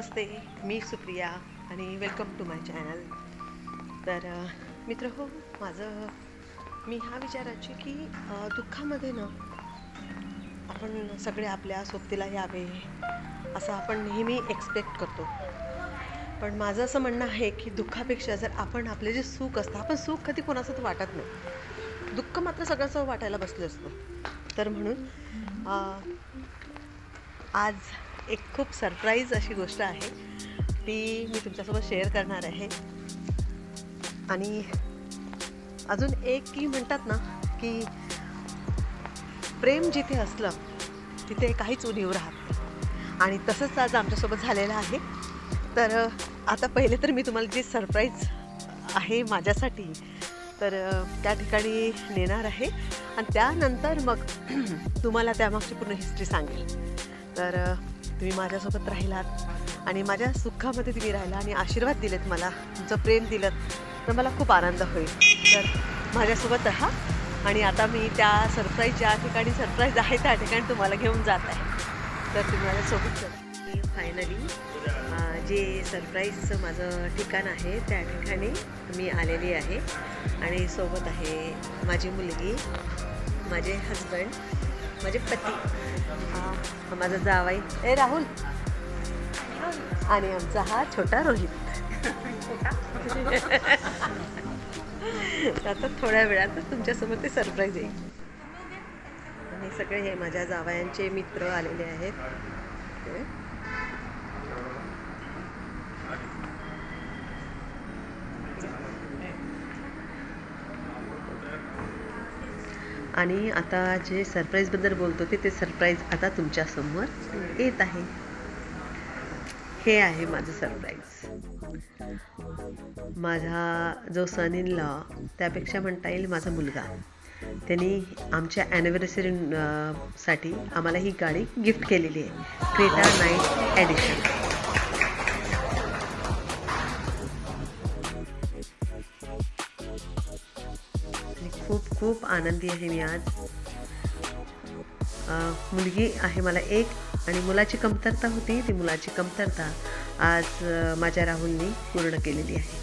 नमस्ते मी सुप्रिया आणि welcome to my channel तर मित्र हो माझं मी हा विचारायची की दुःखामध्ये ना आपण सगळे आपल्या सोबतीला यावे असं आपण नेहमी एक्सपेक्ट करतो. पण माझं असं म्हणणं आहे की दुःखापेक्षा जर आपण आपले जे सुख असतं आपण सुख कधी कोणाचं तर वाटत नाही. दुःख मात्र सगळ्याचं वाटायला बसलं असतं. तर म्हणून आज एक खूप सरप्राईज अशी गोष्ट आहे. ती मी तुमच्यासोबत शेअर करणार आहे. आणि अजून एक की म्हणतात ना की प्रेम जिथे असलं तिथे काहीच उणीव राहत आणि तसंच आज आमच्यासोबत झालेलं आहे. तर आता पहिले तर मी तुम्हाला जी सरप्राईज आहे माझ्यासाठी तर त्या ठिकाणी नेणार आहे. आणि त्यानंतर मग तुम्हाला त्यामागची पूर्ण हिस्ट्री सांगेल. तर तुम्ही माझ्यासोबत राहिलात आणि माझ्या सुखामध्ये तुम्ही राहिला आणि आशीर्वाद दिलेत मला तुमचं प्रेम दिलं तर मला खूप आनंद होईल. तर माझ्यासोबत राहा आणि आता मी त्या सरप्राईज ज्या ठिकाणी सरप्राईज आहे त्या ठिकाणी तुम्हाला घेऊन जात आहे. तर तुम्ही माझ्यासोबत चला. मी फायनली जे सरप्राईजचं माझं ठिकाण आहे त्या ठिकाणी मी आलेली आहे. आणि सोबत आहे माझी मुलगी माझे हजबंड माझे पती. हा माझा जावाई ए राहुल. आणि आमचा हा छोटा रोहित. आता थोड्या वेळात तुमच्यासमोर ते सरप्राईज येईल. आणि सगळे हे माझ्या जावयांचे मित्र आलेले आहेत. आणि आता जे सरप्राईजबद्दल बोलतो ते ते सरप्राईज आता तुमच्यासमोर येत आहे. हे आहे माझं सरप्राईज माझा जो सन इन लॉ त्यापेक्षा म्हणता येईल माझा मुलगा. त्यांनी आमच्या ॲनिव्हर्सरी साठी आम्हाला ही गाडी गिफ्ट केलेली आहे. क्रेटा नाईट ॲडिशन खूप आनंदी आहे मी आज. मुलगी आहे मला एक आणि मुलाची कमतरता होती ती मुलाची कमतरता आज माझ्या राहुलनी पूर्ण केलेली आहे.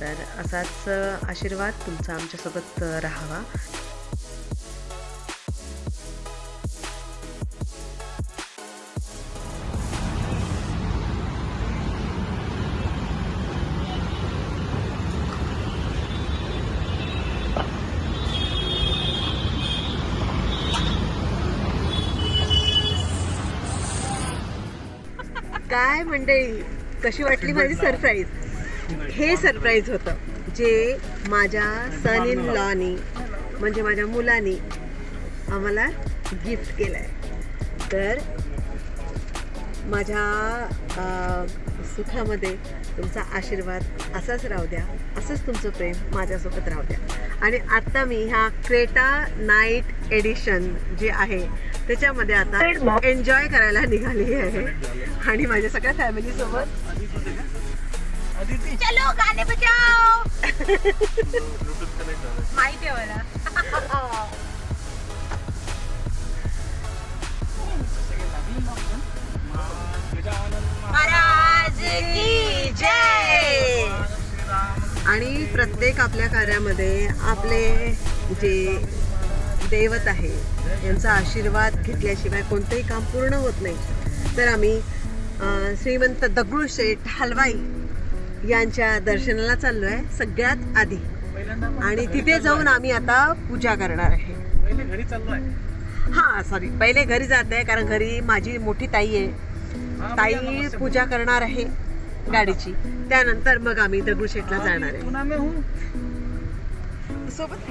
तर असाच आशीर्वाद तुमचा आमच्यासोबत राहावा. काय मंडळी कशी वाटली माझी सरप्राईज हे सरप्राईज होतं जे माझ्या सन इन लॉनी म्हणजे माझ्या मुलानी आम्हाला गिफ्ट केलं आहे तर माझ्या सुखामध्ये तुमचा आशीर्वाद असाच राहू द्या असंच तुमचं प्रेम माझ्यासोबत राहू द्या. आणि आत्ता मी ह्या क्रेटा नाईट एडिशन जे आहे त्याच्यामध्ये आता एन्जॉय करायला निघाली आहे. आणि माझ्या सगळ्या फॅमिली सोबत. चलो गाणे बजाओ. माहिती आहे मला. महाराज की जय. आणि प्रत्येक आपल्या कार्यामध्ये आपले जे दैवत आहे. यांचा आशीर्वाद घेतल्याशिवाय कोणतंही काम पूर्ण होत नाही. तर आम्ही श्रीमंत दगडूशेठ हलवाई यांच्या दर्शनाला चाललो आहे सगळ्यात आधी. आणि तिथे जाऊन आम्ही आता पूजा करणार आहे. हा सॉरी पहिले घरी जात आहे कारण घरी माझी मोठी ताई आहे. ताई पूजा करणार आहे गाडीची. त्यानंतर मग आम्ही दगडूशेठला जाणार आहे. सोबत.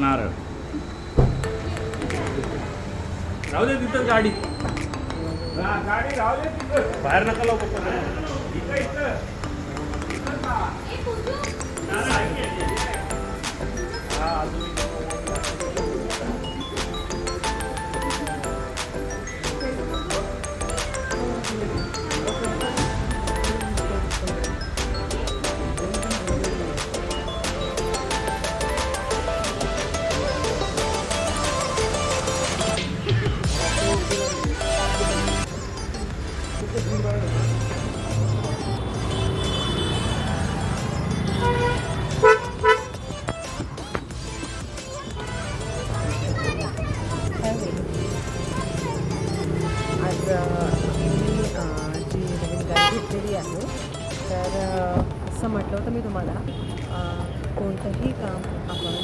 नारळ राहू दे तिथं गाडी. गाडी राहू दे तिथं. बाहेर नका लवकर इथं, इथं. हा तर असं म्हटलं होतं मी तुम्हाला कोणतंही काम आपण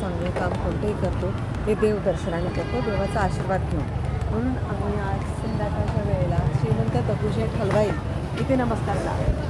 चांगलं काम कोणतंही करतो ते देवदर्शनाने करतो देवाचा आशीर्वाद घेऊन. म्हणून आम्ही आज संध्याकाळच्या वेळेला श्रीमंत दगडूशेठ हलवाई इथे नमस्कार.